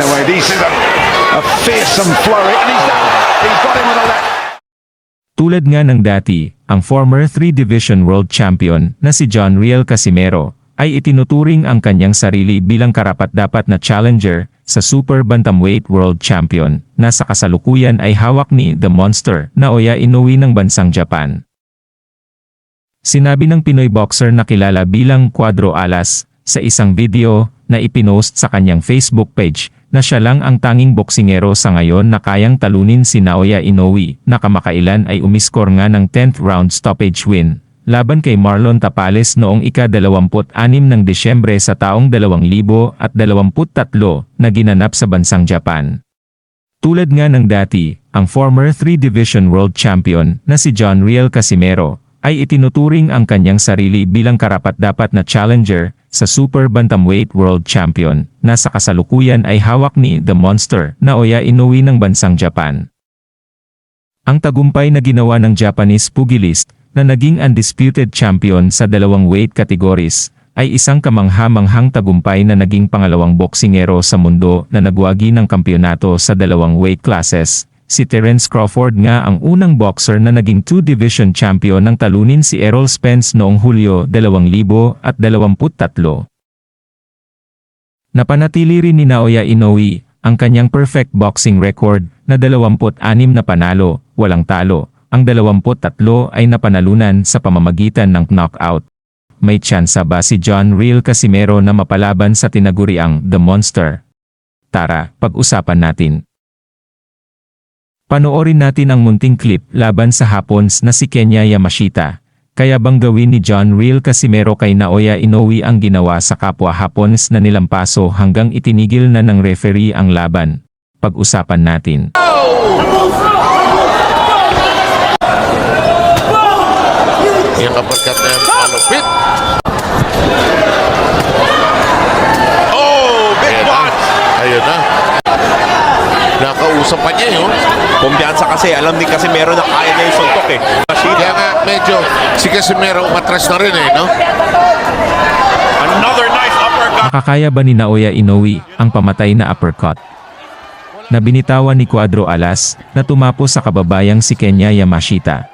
away. This is a, a fearsome flurry, and he's done. He's got him with a left. Tulad nga ng dati, ang former 3-division world champion na si John Riel Casimero ay itinuturing ang kanyang sarili bilang karapat-dapat na challenger sa super bantamweight world champion na sa kasalukuyan ay hawak ni The Monster na Oya Inoue ng bansang Japan. Sinabi ng Pinoy boxer na kilala bilang Cuadro Alas sa isang video na ipinost sa kanyang Facebook page na siya lang ang tanging boksingero sa ngayon na kayang talunin si Naoya Inoue na kamakailan ay umiskor nga ng 10th round stoppage win laban kay Marlon Tapales noong ika-26 ng Desyembre sa taong 2023 na ginanap sa bansang Japan. Tulad nga ng dati, ang former 3-division world champion na si John Riel Casimero ay itinuturing ang kanyang sarili bilang karapat-dapat na challenger sa super bantamweight world champion na sa kasalukuyan ay hawak ni The Monster na Oya Inoue ng bansang Japan. Ang tagumpay na ginawa ng Japanese pugilist na naging undisputed champion sa dalawang weight categories ay isang kamangha-manghang tagumpay na naging pangalawang boksingero sa mundo na nagwagi ng kampyonato sa dalawang weight classes. Si Terence Crawford nga ang unang boxer na naging two-division champion ng talunin si Errol Spence noong Hulyo 2023. Napanatili rin ni Naoya Inoue ang kanyang perfect boxing record na 26 na panalo, walang talo. Ang 23 ay napanalunan sa pamamagitan ng knockout. May tsansa ba si John Real Casimero na mapalaban sa tinaguriang The Monster? Tara, pag-usapan natin. Panoorin natin ang munting clip laban sa Hapons na si Kenya Yamashita. Kaya bang gawin ni John Real Casimero kay Naoya Inoue ang ginawa sa kapwa Hapons na nilampaso hanggang itinigil na ng referee ang laban? Pag-usapan natin. Yung kapagkat na malupit. Oh, big one! Ayun na. Nakausap pa niya yun. Kumpiyansa kasi, alam din kasi meron na kaya niya yung suntok eh. Kaya Machida, nga medyo si Casimero umatras na rin eh, no? another nice uppercut. Makakaya ba ni Naoya Inoue ang pamatay na uppercut? Na binitawan ni Cuadro Alas na tumapo sa kababayang si Kenya Yamashita.